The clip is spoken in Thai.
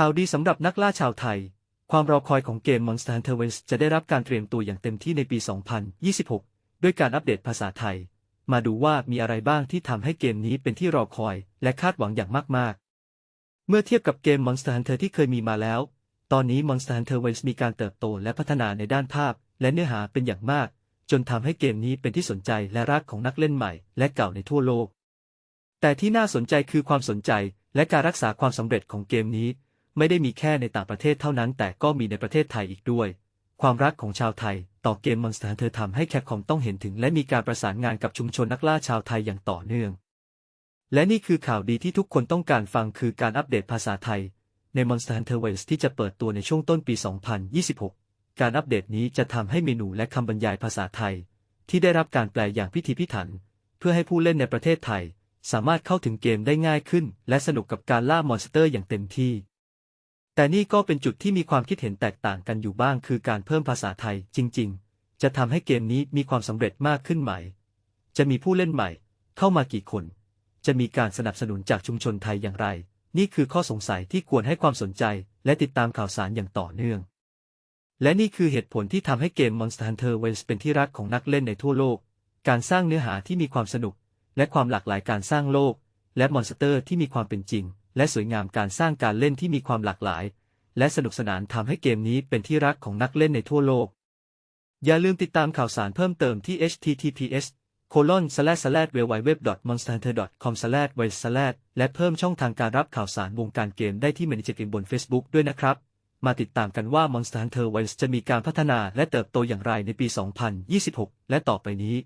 ข่าวดีสำหรับนักล่าชาวไทย ความรอคอยของเกม Monster Hunter Wilds จะได้รับการเตรียมตัวอย่างเต็มที่ในปี 2026 ด้วยการอัปเดตภาษาไทย มาดูว่ามีอะไรบ้างที่ทำให้เกมนี้เป็นที่รอคอย และคาดหวังอย่างมาก ๆ เมื่อเทียบกับเกม Monster Hunter ที่เคยมีมาแล้ว ตอนนี้ Monster Hunter Wilds มีการเติบโตและพัฒนาในด้านภาพ และเนื้อหาเป็นอย่างมาก จนทำให้เกมนี้เป็นที่สนใจและรักของนักเล่นใหม่ และเก่าในทั่วโลก แต่ที่น่าสนใจคือความสนใจและการรักษาความสำเร็จของเกมนี้ ไม่ได้มีแค่ในต่างประเทศเท่านั้น แต่ก็มีในประเทศไทยอีกด้วย ความรักของชาวไทย ต่อเกม Monster Hunter ทำให้แคปคอมต้องเห็นถึง และมีการประสานงานกับชุมชนนักล่าชาวไทยอย่างต่อเนื่อง และนี่คือข่าวดีที่ทุกคนต้องการฟังคือการอัปเดตภาษาไทย ใน Monster Hunter Wilds ที่จะเปิดตัวในช่วงต้นปี 2026 การอัปเดตนี้จะทำให้เมนูและคำบรรยายภาษาไทย ที่ได้รับการแปลอย่างพิถีพิถัน เพื่อให้ผู้เล่นในประเทศไทย สามารถเข้าถึงเกมได้ง่ายขึ้น และสนุกกับการล่ามอนสเตอร์อย่างเต็มที่ แต่นี่ก็เป็นจุดที่มีความคิดเห็นแตกต่างกันอยู่บ้าง คือการเพิ่มภาษาไทยจริง ๆ จะทำให้เกมนี้มีความสำเร็จมากขึ้นไหม จะมีผู้เล่นใหม่ เข้ามากี่คน จะมีการสนับสนุนจากชุมชนไทยอย่างไร นี่คือข้อสงสัยที่ควรให้ความสนใจ และติดตามข่าวสารอย่างต่อเนื่อง และนี่คือเหตุผลที่ทำให้เกม Monster Hunter Wilds เป็นที่รักของนักเล่นในทั่วโลก การสร้างเนื้อหาที่มีความสนุก และความหลากหลายการสร้างโลก และมอนสเตอร์ที่มีความเป็นจริง และสวยงามการสร้างการเล่นที่มีความหลากหลาย และสนุกสนานทำให้เกมนี้เป็นที่รักของนักเล่นในทั่วโลก อย่าลืมติดตามข่าวสารเพิ่มเติมที่ https colon slash slash w w w m o n s t e r h u n t e r com slash w s l a s และเพิ่มช่องทางการรับข่าวสารวงการเกมได้ที่ Manager Game บน Facebook ด้วยนะครับ มาติดตามกันว่า Monster Hunter Wilds จะมีการพัฒนาและเติบโตอย่างไรในปี 2026 และต่อไปนี้